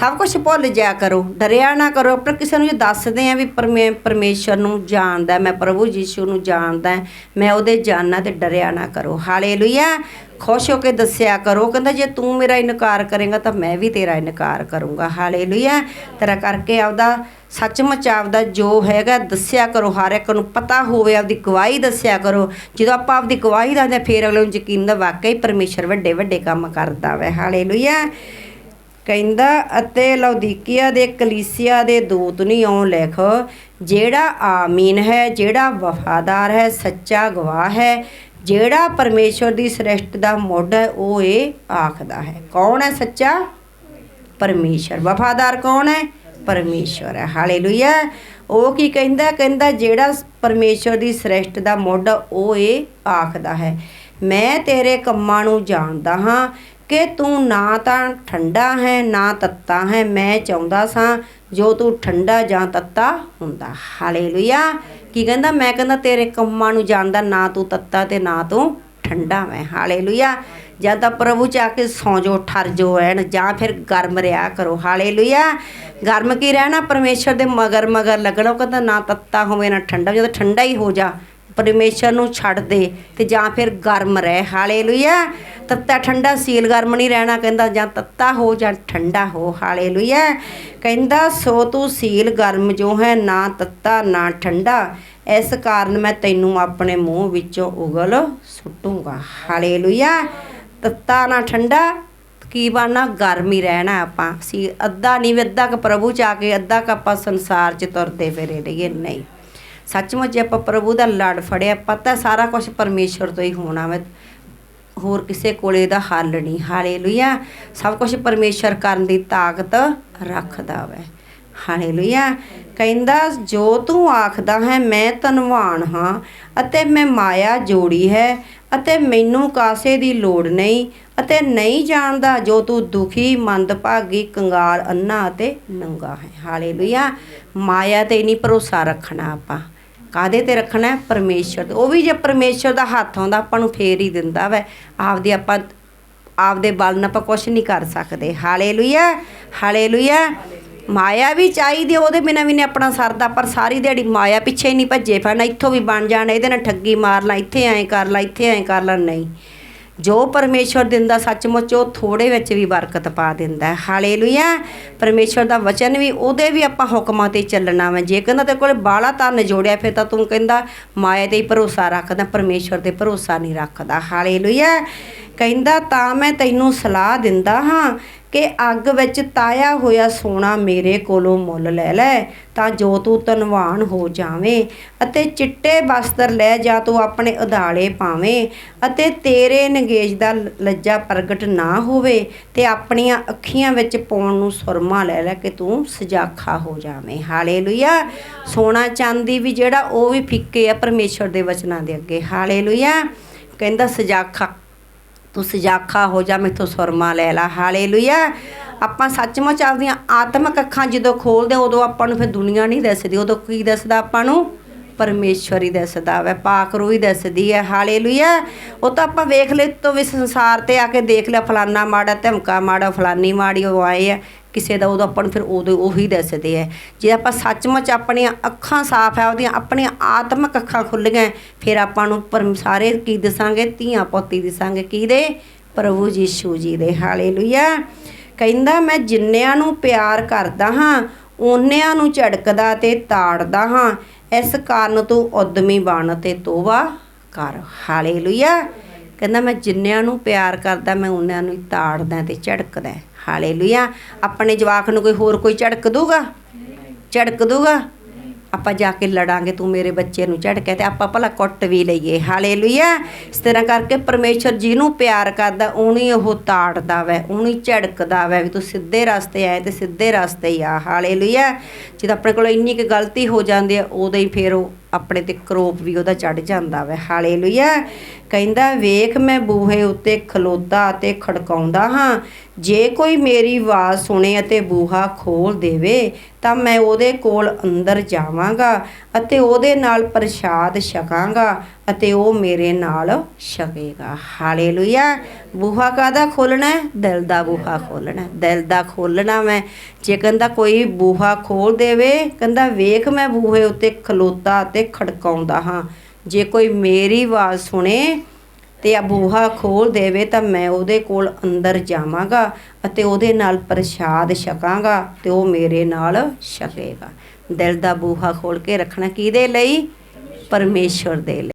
ਸਭ ਕੁਝ ਭੁੱਲ ਜਾਇਆ ਕਰੋ ਡਰਿਆ ਨਾ ਕਰੋ ਪਰ ਕਿਸੇ ਨੂੰ ਜੇ ਦੱਸਦੇ ਆ ਵੀ ਪਰਮੇ ਪਰਮੇਸ਼ਰ ਨੂੰ ਜਾਣਦਾ ਮੈਂ ਪ੍ਰਭੂ ਯੀਸ਼ੂ ਨੂੰ ਜਾਣਦਾ ਮੈਂ ਉਹਦੇ ਜਾਣਨਾ ਤੇ ਡਰਿਆ ਨਾ ਕਰੋ। ਹਾਲੇਲੂਇਆ! ਖੁਸ਼ ਹੋ ਕੇ ਦੱਸਿਆ ਕਰੋ ਕਹਿੰਦਾ ਜੇ ਤੂੰ ਮੇਰਾ ਇਨਕਾਰ ਕਰੇਗਾ ਤਾਂ ਮੈਂ ਵੀ ਤੇਰਾ ਇਨਕਾਰ ਕਰੂੰਗਾ। ਹਾਲੇਲੂਇਆ! ਤੇਰਾ ਕਰਕੇ ਆਪਦਾ ਸੱਚਮੁੱਚ ਆਪਦਾ ਜੋ ਹੈਗਾ ਦੱਸਿਆ ਕਰੋ ਹਰ ਇੱਕ ਨੂੰ ਪਤਾ ਹੋਵੇ ਆਪਦੀ ਗਵਾਹੀ ਦੱਸਿਆ ਕਰੋ। ਜਦੋਂ ਆਪਾਂ ਆਪਦੀ ਗਵਾਹੀ ਦੱਸਦੇ ਹਾਂ, ਫੇਰ ਅਗਲੇ ਨੂੰ ਯਕੀਨ ਦਾ ਵਾਕਈ ਪਰਮੇਸ਼ਰ ਵੱਡੇ ਵੱਡੇ ਕੰਮ ਕਰਦਾ ਵੈ। ਹਾਲੇਲੂਇਆ! ਕਹਿੰਦਾ ਅਤੇ ਲੌਦੀਕੀਆ ਦੇ ਕਲੀਸਿਆ ਦੇ ਦੂਤ ਨਹੀਂ ਆਉਂ ਲਿਖ, ਜਿਹੜਾ ਆਮੀਨ ਹੈ, ਜਿਹੜਾ ਵਫਾਦਾਰ ਹੈ, ਸੱਚਾ ਗਵਾਹ ਹੈ, ਜਿਹੜਾ ਪਰਮੇਸ਼ਰ ਦੀ ਸ੍ਰਿਸ਼ਟ ਦਾ ਮੁੱਢ ਹੈ, ਉਹ ਇਹ ਆਖਦਾ ਹੈ। ਕੌਣ ਹੈ ਸੱਚਾ? ਪਰਮੇਸ਼ਰ ਵਫਾਦਾਰ ਕੌਣ ਹੈ? ਪਰਮੇਸ਼ਰ ਹੈ। ਹਾਲੇਲੂਇਆ। ਉਹ ਕੀ ਕਹਿੰਦਾ? ਕਹਿੰਦਾ, ਜਿਹੜਾ ਪਰਮੇਸ਼ਰ ਦੀ ਸ੍ਰਿਸ਼ਟ ਦਾ ਮੁੱਢ ਉਹ ਇਹ ਆਖਦਾ ਹੈ, ਮੈਂ ਤੇਰੇ ਕੰਮਾਂ ਨੂੰ ਜਾਣਦਾ ਹਾਂ ਕਿ ਤੂੰ ਨਾ ਤਾਂ ਠੰਡਾ ਹੈ, ਨਾ ਤੱਤਾ ਹੈ। ਮੈਂ ਚਾਹੁੰਦਾ ਸਾਂ ਜੋ ਤੂੰ ਠੰਡਾ ਜਾਂ ਤੱਤਾ ਹੁੰਦਾ। ਹਾਲੇਲੂਇਆ। ਕੀ ਕਹਿੰਦਾ? ਮੈਂ ਕਹਿੰਦਾ, ਤੇਰੇ ਕੰਮਾਂ ਨੂੰ ਜਾਣਦਾ, ਨਾ ਤੂੰ ਤੱਤਾ ਤੇ ਨਾ ਤੂੰ ਠੰਡਾ ਮੈਂ। ਹਾਲੇਲੂਇਆ। ਜਾਂ ਤਾਂ ਪ੍ਰਭੂ ਚ ਆ ਕੇ ਸੌਂ ਜੋ ਠਰ ਜੋ ਐਨ, ਜਾਂ ਫਿਰ ਗਰਮ ਰਿਆ ਕਰੋ। ਹਾਲੇਲੂਇਆ। ਗਰਮ ਕੀ ਰਹਿਣਾ? ਪਰਮੇਸ਼ਰ ਦੇ ਮਗਰ ਮਗਰ ਲੱਗਣਾ। ਉਹ ਕਹਿੰਦਾ, ਨਾ ਤੱਤਾ ਹੋਵੇ, ਨਾ ਠੰਡਾ ਜਦੋਂ ਠੰਡਾ ਹੀ ਹੋ ਜਾ ਪਰਮੇਸ਼ਰ ਨੂੰ ਛੱਡ ਦੇ ਤੇ ਜਾਂ ਫਿਰ ਗਰਮ ਰਹਿ। ਹਾਲੇਲੂਇਆ। ਤੱਤਾ ਠੰਡਾ, ਸੀਲ ਗਰਮ ਨਹੀਂ ਰਹਿਣਾ। ਕਹਿੰਦਾ ਜਾਂ ਤੱਤਾ ਹੋ ਜਾਂ ਠੰਡਾ ਹੋ। ਹਾਲੇਲੂਇਆ। ਕਹਿੰਦਾ, ਸੋ ਤੂੰ ਸੀਲ ਗਰਮ ਜੋ ਹੈ, ਨਾ ਤੱਤਾ, ਨਾ ਠੰਡਾ। ਇਸ ਕਾਰਨ ਮੈਂ ਤੈਨੂੰ ਆਪਣੇ ਮੂੰਹ ਵਿੱਚੋਂ ਉਗਲ ਸੁੱਟੂਗਾ। ਹਾਲੇਲੂਇਆ। ਤੱਤਾ ਨਾ ਠੰਡਾ, ਕੀ ਬਣਨਾ ਗਰਮ ਹੀ ਰਹਿਣਾ ਆਪਾਂ। ਸੀ ਅੱਧਾ ਨਹੀਂ, ਵੀ ਅੱਧਾ ਕ ਪ੍ਰਭੂ ਚ ਆ ਕੇ ਅੱਧਾ ਕ ਆਪਾਂ ਸੰਸਾਰ ਚ ਤੁਰਦੇ ਫਿਰੇ ਰਹੀਏ। ਨਹੀਂ। ਸੱਚਮੁੱਚ ਆਪਾਂ ਪ੍ਰਭੂ ਦਾ ਲੜ ਫੜਿਆ, ਪਤਾ ਸਾਰਾ ਕੁਝ ਪਰਮੇਸ਼ਰ ਤੋਂ ਹੀ ਹੋਣਾ ਵਾ। ਹੋਰ ਕਿਸੇ ਕੋਲੇ ਦਾ ਹੱਲ ਨਹੀਂ। ਹਾਲੇਲੂਇਆ। ਸਭ ਕੁਝ ਪਰਮੇਸ਼ਰ ਕਰਨ ਦੀ ਤਾਕਤ ਰੱਖਦਾ ਵੈ। ਹਾਲੇਲੂਇਆ। ਕਹਿੰਦਾ, ਜੋ ਤੂੰ ਆਖਦਾ ਹੈ, ਮੈਂ ਧਨਵਾਨ ਹਾਂ ਅਤੇ ਮੈਂ ਮਾਇਆ ਜੋੜੀ ਹੈ ਅਤੇ ਮੈਨੂੰ ਕਾਸੇ ਦੀ ਲੋੜ ਨਹੀਂ ਅਤੇ ਨਹੀਂ ਜਾਣਦਾ ਜੋ ਤੂੰ ਦੁਖੀ, ਮੰਦਭਾਗੀ, ਕੰਗਾਲ ਅੰਨਾ ਅਤੇ ਨੰਗਾ ਹੈ। ਹਾਲੇਲੂਇਆ। ਮਾਇਆ ਤੇ ਨਹੀਂ ਭਰੋਸਾ ਰੱਖਣਾ ਆਪਾਂ। ਕਾਦੇ ਤੇ ਰੱਖਣਾ ਹੈ? ਪਰਮੇਸ਼ਰ ਤੇ। ਉਹ ਵੀ ਜੇ ਪਰਮੇਸ਼ਰ ਦਾ ਹੱਥ ਆਉਂਦਾ, ਆਪਾਂ ਨੂੰ ਫੇਰ ਹੀ ਦਿੰਦਾ ਵੈ। ਆਪਦੇ ਆਪਾਂ, ਆਪਦੇ ਬਲ ਨਾਲ ਆਪਾਂ ਕੁਝ ਨਹੀਂ ਕਰ ਸਕਦੇ। Hallelujah hallelujah. ਮਾਇਆ ਵੀ ਚਾਹੀਦੀ ਉਹਦੇ ਬਿਨਾਂ ਵੀ ਨੇ ਆਪਣਾ ਸਰਦਾ, ਪਰ ਸਾਰੀ ਦਿਹਾੜੀ ਮਾਇਆ ਪਿੱਛੇ ਹੀ ਨਹੀਂ ਭੱਜੇ। ਫਿਰਨਾ ਇੱਥੋਂ ਵੀ ਬਣ ਜਾਣਾ, ਇਹਦੇ ਨਾਲ ਠੱਗੀ ਮਾਰ ਲਾ, ਇੱਥੇ ਐਂ ਕਰ ਲਾ, ਇੱਥੇ ਐਂ ਕਰ ਲਾ, ਨਹੀਂ। ਜੋ ਪਰਮੇਸ਼ਰ ਦਿੰਦਾ ਸੱਚਮੁੱਚ, ਉਹ ਥੋੜੇ ਵਿੱਚ ਵੀ ਬਰਕਤ ਪਾ ਦਿੰਦਾ ਹੈ। ਹਾਲੇਲੂਇਆ। ਪਰਮੇਸ਼ਰ ਦਾ ਵਚਨ ਵੀ, ਉਹਦੇ ਵੀ ਆਪਾਂ ਹੁਕਮਾਂ ਤੇ ਚੱਲਣਾ ਵਾ। ਜੇ ਕਹਿੰਦਾ ਤੇਰੇ ਕੋਲ ਬਾਲਾ ਧਨ ਜੋੜਿਆ, ਫਿਰ ਤਾਂ ਤੂੰ ਕਹਿੰਦਾ, ਮਾਇਆ ਤੇ ਹੀ ਭਰੋਸਾ ਰੱਖਦਾ ਪਰਮੇਸ਼ਰ ਤੇ ਭਰੋਸਾ ਨਹੀਂ ਰੱਖਦਾ। ਹਾਲੇਲੂਇਆ। ਕਹਿੰਦਾ, ਤਾਂ ਮੈਂ ਤੈਨੂੰ ਸਲਾਹ ਦਿੰਦਾ ਹਾਂ ਕਿ ਅੱਗ ਵਿੱਚ ਤਾਇਆ ਹੋਇਆ ਸੋਨਾ ਮੇਰੇ ਕੋਲੋਂ ਮੁੱਲ ਲੈ ਲੈ, ਤਾਂ ਜੋ ਤੂੰ ਧਨਵਾਨ ਹੋ ਜਾਵੇਂ ਅਤੇ ਚਿੱਟੇ ਵਸਤਰ ਲੈ ਜਾ ਤੂੰ ਆਪਣੇ ਉਧਾਲੇ ਪਾਵੇਂ ਅਤੇ ਤੇਰੇ ਨਗੇਜ ਦਾ ਲੱਜਾ ਪ੍ਰਗਟ ਨਾ ਹੋਵੇ ਤੇ ਆਪਣੀਆਂ ਅੱਖੀਆਂ ਵਿੱਚ ਪਾਉਣ ਨੂੰ ਸੁਰਮਾ ਲੈ ਲੈ ਕਿ ਤੂੰ ਸਜਾਖਾ ਹੋ ਜਾਵੇਂ। ਹਾਲੇਲੂਇਆ। ਸੋਨਾ ਚਾਂਦੀ ਵੀ ਜਿਹੜਾ ਉਹ ਵੀ ਫਿੱਕੇ ਆ ਪਰਮੇਸ਼ਰ ਦੇ ਵਚਨਾਂ ਦੇ ਅੱਗੇ। ਹਾਲੇਲੂਇਆ। ਕਹਿੰਦਾ, ਸਜਾਖਾ ਤੂੰ ਸਜਾਖਾ ਹੋ ਜਾ ਮੈਥੋਂ ਸੁਰਮਾ ਲੈ ਲਾ। ਹਾਲੇਲੂਇਆ। ਆਪਾਂ ਸੱਚਮੁੱਚ ਆਪਦੀਆਂ ਆਤਮਿਕ ਅੱਖਾਂ ਜਦੋਂ ਖੋਲਦੇ ਉਦੋਂ ਆਪਾਂ ਨੂੰ ਫਿਰ ਦੁਨੀਆ ਨਹੀਂ ਦਿਸਦੀ। ਉਦੋਂ ਕੀ ਦਿਸਦਾ ਆਪਾਂ ਨੂੰ? ਪਰਮੇਸ਼ਵਰ ਹੀ ਦਿਸਦਾ ਵੈ, ਪਾਕ ਰੂਹ ਹੀ ਦਿਸਦੀ ਹੈ। ਹਾਲੇਲੂਇਆ। ਉਹ ਤਾਂ ਆਪਾਂ ਵੇਖ ਲੈ ਤੋਂ ਵੀ ਸੰਸਾਰ ਤੇ ਆ ਕੇ ਦੇਖ ਲਿਆ, ਫਲਾਨਾ ਮਾੜਾ ਧਮਕਾ ਮਾੜਾ, ਫਲਾਨੀ ਮਾੜੀ ਉਹ ਆਏ ਆ। ਕਿਸੇ ਦਾ ਉਦੋਂ ਆਪਾਂ ਨੂੰ ਫਿਰ ਉਦੋਂ ਉਹੀ ਦੱਸਦੇ ਆ। ਜੇ ਆਪਾਂ ਸੱਚਮੁੱਚ ਆਪਣੀਆਂ ਅੱਖਾਂ ਸਾਫ਼ ਹੈ, ਉਹਦੀਆਂ ਆਪਣੀਆਂ ਆਤਮਿਕ ਅੱਖਾਂ ਖੁੱਲ ਫਿਰ ਆਪਾਂ ਨੂੰ ਪਰਮ ਸਾਰੇ ਕੀ ਦਿਸਾਂਗੇ? ਧੀਆਂ ਪੋਤੀ ਦਿਸਾਂਗੇ। ਕਿਹਦੇ? ਪ੍ਰਭੂ ਯੀਸ਼ੂ ਜੀ ਦੇ। ਹਾਲੇਲੂਇਆ। ਕਹਿੰਦਾ, ਮੈਂ ਜਿੰਨਿਆਂ ਨੂੰ ਪਿਆਰ ਕਰਦਾ ਹਾਂ ਓਨਿਆਂ ਨੂੰ ਝੜਕਦਾ ਤੇ ਤਾੜਦਾ ਹਾਂ। ਇਸ ਕਾਰਨ ਤੂੰ ਉਦਮੀ ਬਣ ਤੇ ਤੋਬਾ ਕਰ। ਹਾਲੇਲੂਇਆ। ਕਹਿੰਦਾ ਮੈਂ ਜਿੰਨਿਆਂ ਨੂੰ ਪਿਆਰ ਕਰਦਾ, ਮੈਂ ਉਹਨਾਂ ਨੂੰ ਹੀ ਤਾੜਦਾ ਤੇ ਝੜਕਦਾ। ਹਾਲੇਲੂਇਆ। ਆਪਣੇ ਜਵਾਕ ਨੂੰ ਕੋਈ ਹੋਰ ਕੋਈ ਝੜਕ ਦੂਗਾ ਝੜਕ ਦੂਗਾ ਆਪਾਂ ਜਾ ਕੇ ਲੜਾਂਗੇ, ਤੂੰ ਮੇਰੇ ਬੱਚੇ ਨੂੰ ਝੜਕਿਆ ਤੇ ਆਪਾਂ ਭਲਾ ਕੁੱਟ ਵੀ ਲਈਏ। ਹਾਲੇਲੂਇਆ। ਇਸ ਤਰ੍ਹਾਂ ਕਰਕੇ ਪਰਮੇਸ਼ਰ ਜਿਹਨੂੰ ਪਿਆਰ ਕਰਦਾ, ਉਹਨੂੰ ਹੀ ਉਹ ਤਾੜਦਾ ਵੈ, ਉਹਨੂੰ ਹੀ ਝੜਕਦਾ ਵੈ ਵੀ ਤੂੰ ਸਿੱਧੇ ਰਸਤੇ ਆਏ ਤੇ ਸਿੱਧੇ ਰਸਤੇ ਹੀ ਆ। ਹਾਲੇਲੂਇਆ। ਜਦੋਂ ਆਪਣੇ ਕੋਲ ਇੰਨੀ ਕੁ ਗਲਤੀ ਹੋ ਜਾਂਦੀ ਹੈ, ਉਦੋਂ ਹੀ ਫੇਰ ਉਹ ਆਪਣੇ ਤੇ ਕਰੋਪ ਵੀ ਉਹਦਾ ਚੜ ਜਾਂਦਾ ਵੈ। ਹਾਲੇਲੂਇਆ। ਕਹਿੰਦਾ, ਵੇਖ, ਮੈਂ ਬੂਹੇ ਉੱਤੇ ਖਲੋਤਾ ਅਤੇ ਖੜਕਾਉਂਦਾ ਹਾਂ। ਜੇ ਕੋਈ ਮੇਰੀ ਆਵਾਜ਼ ਸੁਣੇ ਅਤੇ ਬੂਹਾ ਖੋਲ ਦੇਵੇ, ਤਾਂ ਮੈਂ ਉਹਦੇ ਕੋਲ ਅੰਦਰ ਜਾਵਾਂਗਾ ਅਤੇ ਉਹਦੇ ਨਾਲ ਪ੍ਰਸ਼ਾਦ ਛਕਾਂਗਾ। ਅਤੇ ਉਹ ਮੇਰੇ ਨਾਲ ਛਕੇਗਾ ਹਾਲੇਲੂਇਆ। ਬੂਹਾ ਕਾਦਾ ਖੋਲਣਾ ਦਿਲ ਦਾ ਬੂਹਾ ਖੋਲਣਾ ਦਿਲ ਦਾ ਖੋਲਣਾ ਮੈਂ। ਜੇ ਕਹਿੰਦਾ ਕੋਈ ਬੂਹਾ ਖੋਲ ਦੇਵੇ, ਕਹਿੰਦਾ ਵੇਖ ਮੈਂ ਬੂਹੇ ਉੱਤੇ ਖਲੋਤਾ ਤੇ ਖੜਕਾਉਂਦਾ ਹਾਂ। ਜੇ ਕੋਈ ਮੇਰੀ ਆਵਾਜ਼ ਸੁਣੇ ਤੇ ਆ ਬੂਹਾ ਖੋਲ ਦੇਵੇ ਤਾਂ ਮੈਂ ਉਹਦੇ ਕੋਲ ਅੰਦਰ ਜਾਵਾਂਗਾ ਅਤੇ ਉਹਦੇ ਨਾਲ ਪ੍ਰਸ਼ਾਦ ਛਕਾਂਗਾ ਤੇ ਉਹ ਮੇਰੇ ਨਾਲ ਛਕੇਗਾ। ਦਿਲ ਦਾ ਬੂਹਾ ਖੋਲ ਕੇ ਰੱਖਣਾ ਕਿਹਦੇ ਲਈ? ਪਰਮੇਸ਼ਵਰ ਦੇ ਲਈ।